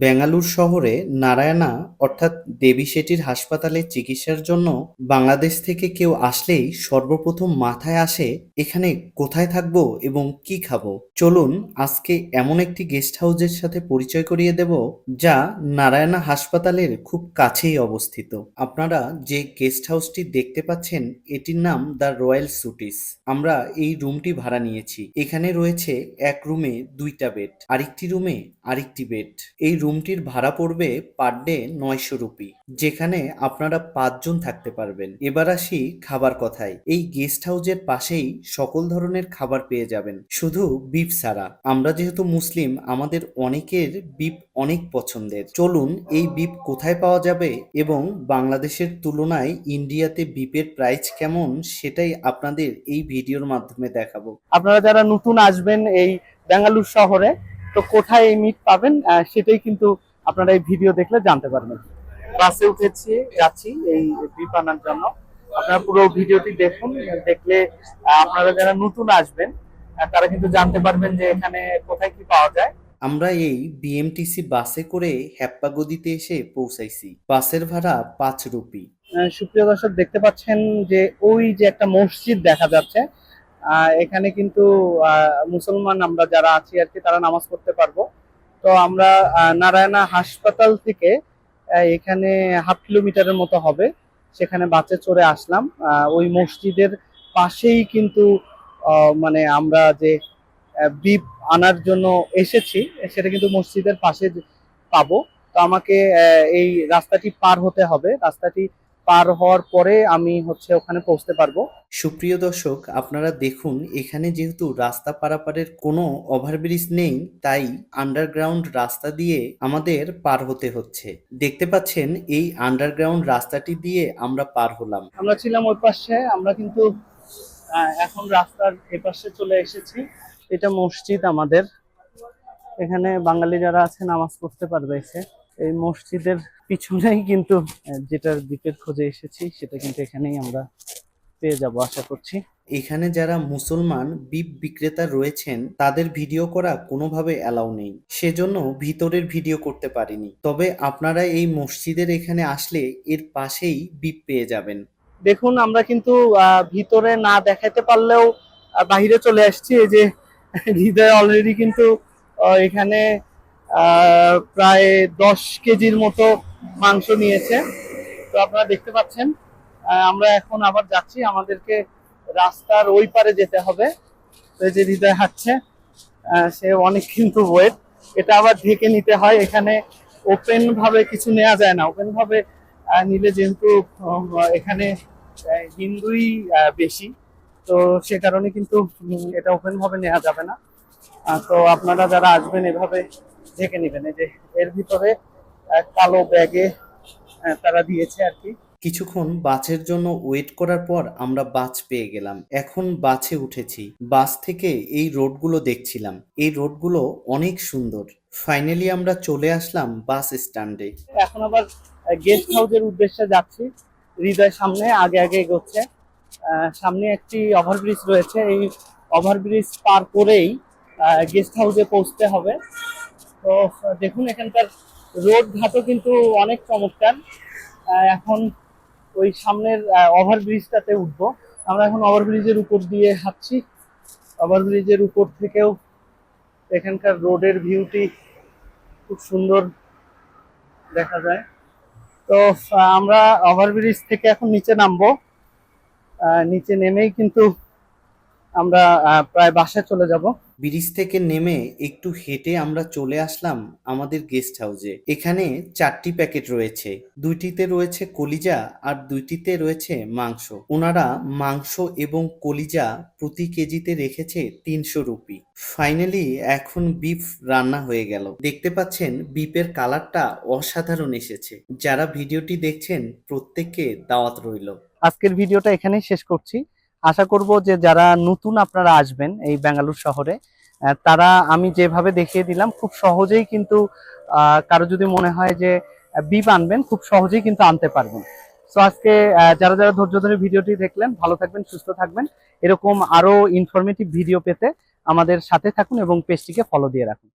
বেঙ্গালুর শহরে নারায়ণা অর্থাৎ দেবী শেঠির হাসপাতালে চিকিৎসার জন্য বাংলাদেশ থেকে কেউ আসলেই সর্বপ্রথম মাথায় আসে, এখানে কোথায় থাকব এবং কি খাব? চলুন আজকে এমন একটি গেস্ট হাউসের সাথে পরিচয় করিয়ে দেব, যা নারায়ণা হাসপাতালের খুব কাছেই অবস্থিত। আপনারা যে গেস্ট হাউসটি দেখতে পাচ্ছেন, এটির নাম দ্য রয়্যাল সুটিস আমরা এই রুমটি ভাড়া নিয়েছি। এখানে রয়েছে এক রুমে দুইটা বেড, আরেকটি রুমে আরেকটি বেড। এই রুমটির ভাড়া পড়বে পার ডে নয়শো রুপি, যেখানে আপনারা পাঁচজন থাকতে পারবেন। এবার আসি খাবার কথায়। এই গেস্ট হাউসের পাশেই সকল ধরনের খাবার পেয়ে যাবেন, শুধু বিফ ছাড়া। আমরা যেহেতু মুসলিম, আমাদের অনেকের বিফ অনেক পছন্দের। চলুন এই বিফ কোথায় পাওয়া যাবে এবং বাংলাদেশের তুলনায় ইন্ডিয়াতে বিপের প্রাইস কেমন, সেটাই আপনাদের এই ভিডিওর মাধ্যমে দেখাবো। আপনারা যারা নতুন আসবেন এই বেঙ্গালুর শহরে তো কোথায় এই মিট পাবেন সেটাই কিন্তু আপনারা এই ভিডিও দেখলে জানতে পারবেন। বাসে উঠেছি যাচ্ছি এই বিপ আনার জন্য। আপনারা পুরো ভিডিওটি দেখুন দেখলে আপনারা যারা নতুন আসবেন তারা কিন্তু জানতে পারবেন যে এখানে কোথায় কি পাওয়া যায়। আমরা এই বিএমটিসি বাসে করে হ্যাপ্পাগদিতে এসে পৌঁছাইছি। বাসের ভাড়া পাঁচ রুপি। আহ, সুপ্রিয় দর্শক দেখতে পাচ্ছেন যে ওই যে একটা মসজিদ দেখা যাচ্ছে এখানে কিন্তু মুসলমান আমরা যারা আছি আর কি, তারা নামাজ পড়তে পারব। তো আমরা নারায়ণা হাসপাতাল থেকে এখানে হাফ কিলোমিটারের মতো হবে। সেখানে বাসে চড়ে আসলাম। ওই মসজিদের পাশেই কিন্তু মানে আমরা যে বিপ আনার জন্য এসেছি, সেটা কিন্তু মসজিদের পাশে পাবো। তো আমাকে এই রাস্তাটি পার হতে হবে। রাস্তাটি পার হওয়ার পরে আমি হচ্ছে ওখানে পৌঁছতে পারব। সুপ্রিয় দর্শক আপনারা দেখুন এখানে যেহেতু রাস্তা পারাপারের কোনো ওভারব্রিজ নেই তাই আন্ডারগ্রাউন্ড রাস্তা দিয়ে আমাদের পার হতে হচ্ছে। দেখতে পাচ্ছেন এই আন্ডারগ্রাউন্ড রাস্তাটি দিয়ে আমরা পার হলাম। আমরা ছিলাম ওই পাশে আমরা কিন্তু এখন রাস্তার এপাশে চলে এসেছি। এটা মসজিদ আমাদের। এখানে বাঙালি যারা আছে নামাজ পড়তে পারবে এসে। এই মসজিদের পিছনেই কিন্তু যেটার দ্বীপের খোঁজে এসেছি সেটা কিন্তু এখানেই আমরা পেয়ে যাব আশা করছি। এখানে যারা মুসলমান বিপ বিক্রেতা রয়েছেন তাদের ভিডিও করা কোনোভাবে অ্যালাউ নেই। সেজন্য ভিতরের ভিডিও করতে পারিনি। তবে আপনারা এই মসজিদের এখানে আসলে এর পাশেই বিপ পেয়ে যাবেন। দেখুন আমরা কিন্তু আহ, ভিতরে না দেখাতে পারলেও বাহিরে চলে আসছি। এই যে হৃদয় অলরেডি কিন্তু এখানে প্রায় দশ কেজির মতো মাংস নিয়েছে। তো আপনারা দেখতে পাচ্ছেন আমরা এখন আবার যাচ্ছি। আমাদেরকে রাস্তার ওই পারে যেতে হবে। তো যে হৃদয় হাঁটছে সে অনেক কিন্তু ওয়েট এটা আবার ঢেকে নিতে হয়। এখানে ওপেন ভাবে কিছু নেওয়া যায় না। ওপেন ভাবে নিলে যেহেতু এখানে হিন্দুই বেশি। তো সে কারণে কিন্তু এটা ওপেন ভাবে নেওয়া যাবে না। তো আপনারা যারা আসবেন এভাবে ঢেকে নেবেন। এই যে এর ভিতরে কালো ব্যাগে তারা দিয়েছে আর কি। কিছুক্ষণ বাসের জন্য ওয়েট করার পর আমরা বাস পেয়ে গেলাম। এখন বাসে উঠেছি। বাস থেকে এই রোডগুলো দেখছিলাম। এই রোডগুলো অনেক সুন্দর। ফাইনালি আমরা চলে আসলাম বাস স্ট্যান্ডে। এখন আবার গেস্ট হাউসের উদ্দেশ্যে যাচ্ছি। হৃদয় সামনে আগে আগে এগোচ্ছে। সামনে একটি ওভারব্রিজ রয়েছে। এই ওভারব্রিজ পার করেই গেস্ট হাউসে পৌঁছতে হবে। তো, দেখুন, এখানকার রোড ঘাটও কিন্তু অনেক চমৎকার। এখন ওই সামনের ওভারব্রিজটাতে উঠবো। আমরা এখন ওভারব্রিজের উপর দিয়ে হাঁটছি। ওভারব্রিজের উপর থেকেও এখানকার রোডের ভিউটি খুব সুন্দর দেখা যায়। তো আমরা ওভারব্রিজ থেকে এখন নিচে নামবো। নিচে নেমেই কিন্তু আমরা প্রায় বাসায় চলে যাব। ব্রিজ থেকে নেমে একটু হেঁটে আমরা চলে আসলাম আমাদের গেস্ট হাউসে। এখানে চারটি প্যাকেট রয়েছে। দুইটিতে রয়েছে কলিজা আর দুইটিতে রয়েছে মাংস। ওনারা মাংস এবং কলিজা প্রতি কেজিতে রেখেছে তিনশো রুপি। ফাইনালি এখন বিফ রান্না হয়ে গেল। দেখতে পাচ্ছেন বিফের কালারটা অসাধারণ এসেছে। যারা ভিডিওটি দেখছেন প্রত্যেককে দাওয়াত রইল। আজকের ভিডিওটা এখানেই শেষ করছি। আশা করব যে যারা নতুন আপনারা আসবেন এই বেঙ্গালুর শহরে তারা আমি যেভাবে দেখিয়ে দিলাম, খুব সহজেই কিন্তু কারও যদি মনে হয় যে বিপ আনবেন, খুব সহজেই কিন্তু আনতে পারবেন। তো আজকে যারা যারা ধৈর্য ধরে ভিডিওটি দেখলেন, ভালো থাকবেন, সুস্থ থাকবেন। এরকম আরও ইনফরমেটিভ ভিডিও পেতে আমাদের সাথে থাকুন এবং পেজটিকে ফলো দিয়ে রাখুন।